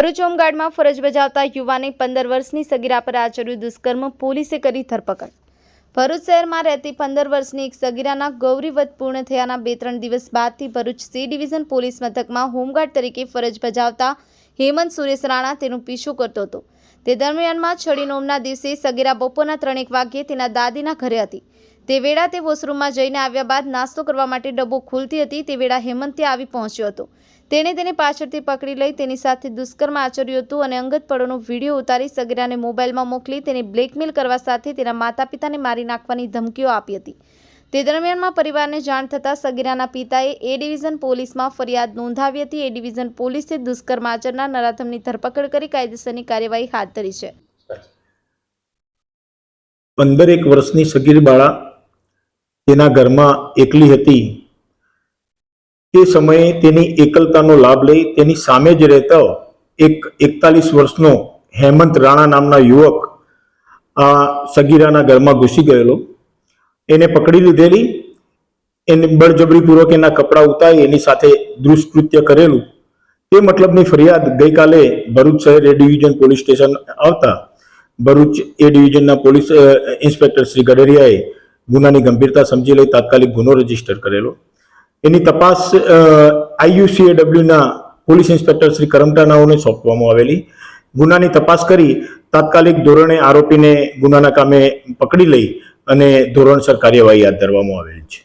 ભરૂચ હોમગાર્ડમાં ફરજ બજાવતા યુવાને પંદર વર્ષની સગીરા પર આચર્યું દુષ્કર્મ પોલીસે કરી ધરપકડ. ભરૂચ શહેરમાં રહેતી પંદર વર્ષની એક સગીરાના ગૌરીવત પૂર્ણ થયાના બે ત્રણ દિવસ બાદથી ભરૂચ સી ડિવિઝન પોલીસ મથકમાં હોમગાર્ડ તરીકે ફરજ બજાવતા હેમંત સુરેશ રાણા તેનો પીછો કરતો હતો. તે દરમિયાનમાં છડી નોમના દિવસે સગીરા બપોરના ત્રણેક વાગ્યે તેના દાદીના ઘરે હતી. તે વેળા તે વોશરૂમમાં જઈને આવ્યા બાદ નાસ્તો કરવા માટે ડબ્બો ખુલતી હતી તે વેળા હેમંત ત્યાં આવી પહોંચ્યો હતો. તેણે તેને પાછળથી પકડી લઈ તેની સાથે દુષ્કર્મ આચર્યું હતું અને અંગત પળોનો વીડિયો ઉતારી સગીરાને મોબાઈલમાં મોકલી તેને બ્લેકમેલ કરવા સાથે તેના માતા પિતાને મારી નાખવાની ધમકીઓ આપી હતી. તે દરમિયાનમાં પરિવારને જાણ થતાં સગીરાના પિતાએ એ ડિવિઝન પોલીસમાં ફરિયાદ નોંધાવી હતી. એ ડિવિઝન પોલીસે દુષ્કર્મ આચરનાર નરાધમની ધરપકડ કરી કાયદેસરની કાર્યવાહી હાથ ધરી છે. પંદર એક વર્ષની સગીર બાળા તેના ઘરમાં એકલી હતી. તે સમયે તેની એકલતાનો લાભ લઈ તેની સામે જ રહેતો એક એકતાલીસ વર્ષનો હેમંત રાણા નામના યુવક આ સગીરાના ઘરમાં ઘૂસી ગયેલો. એને પકડી લીધેલી. એને બળજબરીપૂર્વક એના કપડાં ઉતારી એની સાથે દુષ્કૃત્ય કરેલું. તે મતલબની ફરિયાદ ગઈકાલે ભરૂચ શહેર એ ડિવિઝન પોલીસ સ્ટેશન આવતા. ભરૂચ એ ડિવિઝનના પોલીસ ઇન્સ્પેક્ટર શ્રી ગડેરિયાએ ગુનાની ગંભીરતા સમજી લઈ તાત્કાલિક ગુનો રજિસ્ટર કરેલો. એની તપાસ આઈયુસીએડબ્લ્યુના પોલીસ ઇન્સ્પેક્ટર શ્રી કરમટાનાઓને સોંપવામાં આવેલી. ગુનાની તપાસ કરી તાત્કાલિક ધોરણે આરોપીને ગુનાના કામે પકડી લઈ અને ધોરણસર કાર્યવાહી હાથ ધરવામાં આવેલી છે.